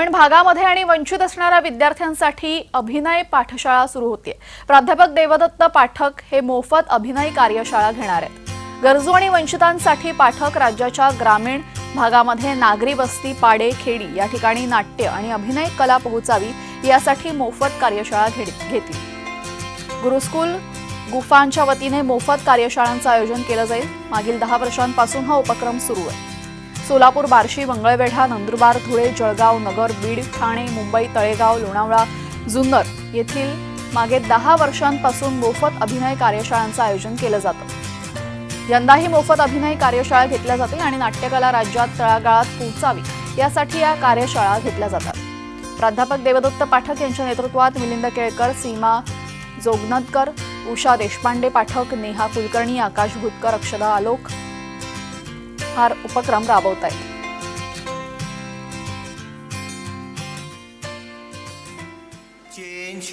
पण भागामध्ये आणि वंचित असणाऱ्या विद्यार्थ्यांसाठी अभिनय पाठशाळा सुरू होते प्राध्यापक देवदत्त पाठक हे मोफत अभिनय कार्यशाळा घेणार आहेत. गरजू आणि वंचितांसाठी पाठक राज्याच्या ग्रामीण भागामध्ये नागरी वस्ती पाडे खेडी या ठिकाणी नाट्य आणि अभिनय कला पोहोचावी यासाठी मोफत कार्यशाळा घेतील. गुरुस्कूल गुफांच्या वतीने मोफत कार्यशाळांचं आयोजन केलं जाईल. मागील दहा वर्षांपासून हा उपक्रम सुरू आहे. सोलापूर बार्शी मंगळवेढा नंदुरबार धुळे जळगाव नगर बीड ठाणे मुंबई तळेगाव लोणावळा जुन्नर येथील मागे दहा वर्षांपासून मोफत अभिनय कार्यशाळांचं आयोजन केलं जातं. यंदाही मोफत अभिनय कार्यशाळा घेतल्या जातील आणि नाट्यकला राज्यात तळागाळात पोहोचावी यासाठी या कार्यशाळा घेतल्या जातात. प्राध्यापक देवदत्त पाठक यांच्या नेतृत्वात मिलिंद केळकर सीमा जोगनदकर उषा देशपांडे पाठक नेहा कुलकर्णी आकाश भुतकर अक्षदा आलोक हा उपक्रम राबवत आहेत. चेंज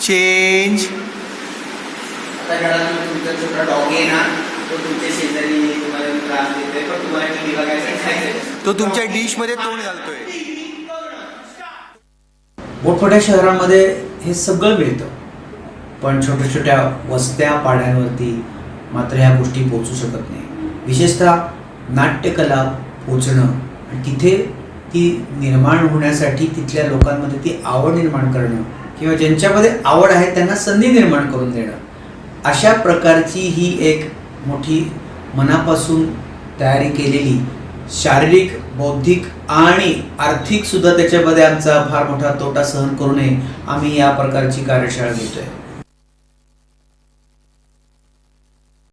चेंज आता घरात तुमचा छोटा डॉग आहे ना तो तुमच्या शेजारी तुम्हाला त्रास देतोय पण तुम्हाला टीव्ही बघायचं खायचं तो तुमच्या डिशमध्ये तोंड घालतोय. मोठमोठ्या शहरांमध्ये हे सगळं मिळतं. पण छोट्या छोट्या वस्त्या पाड्यांवरती मात्र ह्या गोष्टी पोचू शकत नाही. विशेषतः नाट्यकला पोचणं आणि तिथे ती निर्माण होण्यासाठी तिथल्या लोकांमध्ये ती आवड निर्माण करणं किंवा ज्यांच्यामध्ये आवड आहे त्यांना संधी निर्माण करून देणं. अशा प्रकारची ही एक मोठी मनापासून तयारी केलेली शारीरिक बौद्धिक आणि आर्थिकसुद्धा त्याच्यामध्ये आमचा फार मोठा तोटा सहन करू नये. आम्ही या प्रकारची कार्यशाळा घेतो आहे